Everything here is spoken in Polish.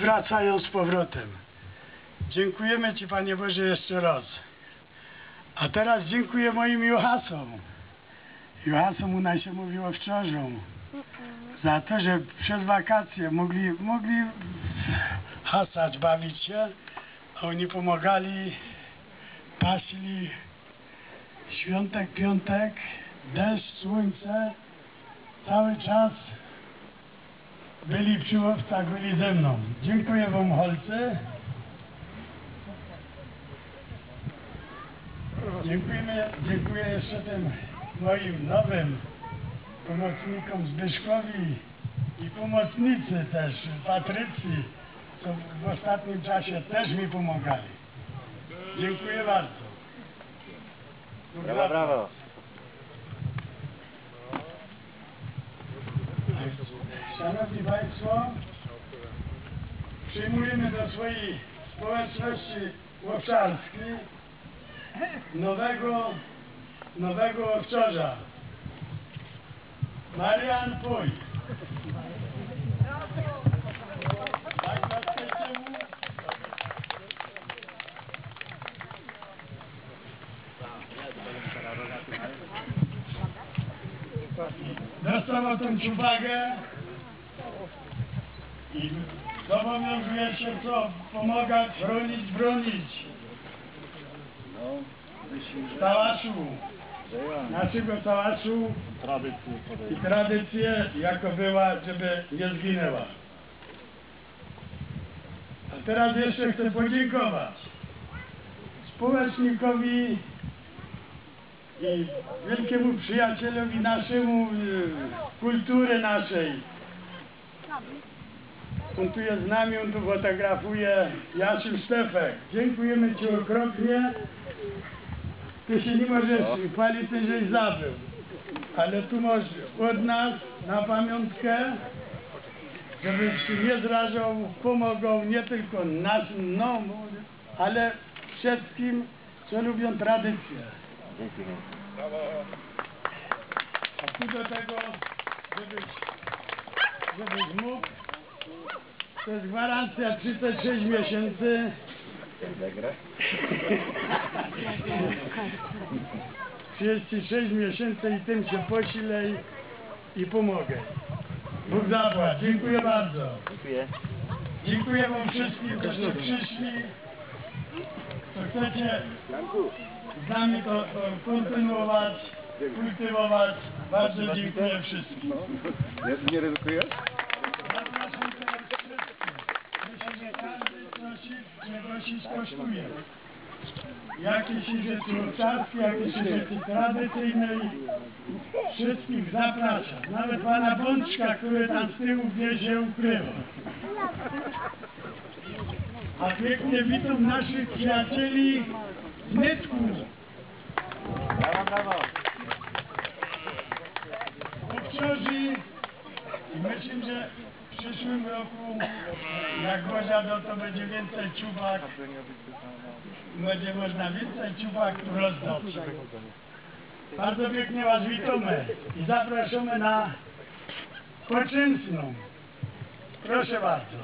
wracają z powrotem. Dziękujemy Ci, Panie Boże, jeszcze raz. A teraz dziękuję moim juhasom. Juhasom u nas się mówiło wczoraj. Za to, że przez wakacje mogli, mogli hasać, bawić się, a oni pomagali, pasli świątek, piątek, deszcz, słońce, cały czas byli przy łowcach, byli ze mną. Dziękuję Wam, holcy. Dziękujemy, dziękuję jeszcze tym moim nowym pomocnikom Zbyszkowi i pomocnicy też, Patrycji, co w ostatnim czasie też mi pomagali. Dziękuję bardzo. Brawo, brawo. Szanowni Państwo, przyjmujemy do swojej społeczności łowczarskiej nowego, nowego owczarza. Marian mu? Dostał tą uwagę i zobowiązuje się co? Pomagać, chronić, bronić. Tałaszu, naszego tałaszu i tradycję, jako była, żeby nie zginęła. A teraz jeszcze chcę podziękować społecznikowi i wielkiemu przyjacielowi naszemu, y, kultury naszej. On tu jest z nami, on tu fotografuje. Jasiu Stefek, dziękujemy Ci okropnie. Ty się nie możesz chwalić, ty żeś zabył. Ale tu masz od nas na pamiątkę, żebyś się nie zrażał, pomogą nie tylko naszym, no, ale wszystkim, co lubią tradycję. A tu do tego, żebyś, żebyś mógł, to jest gwarancja 36 miesięcy. Zagra? 36 miesięcy i tym się posilej i pomogę. Bóg zapłać. Dziękuję bardzo. Dziękuję. Dziękuję wam wszystkim, którzy przyszli. Co chcecie z nami to, to kontynuować, kultywować. Bardzo dziękuję wszystkim. Nie, nie ryzykujesz? Zapraszam teraz wszystkich. Myślę, że każdy coś czegoś kosztuje. Jakieś rzeczy obczarskie, jakieś rzeczy tradycyjne. Wszystkich zapraszam. Nawet pana Bączka, który tam z tyłu gdzieś się ukrywa. A pięknie witam naszych przyjacieli z Nytku. Brawo, brawo. Obciorzy i myślę, że przyszłym roku jak Boża to będzie więcej ciubak, będzie można więcej ciubak rozdać. Bardzo pięknie Was witamy i zapraszamy na poczęsną. Proszę bardzo.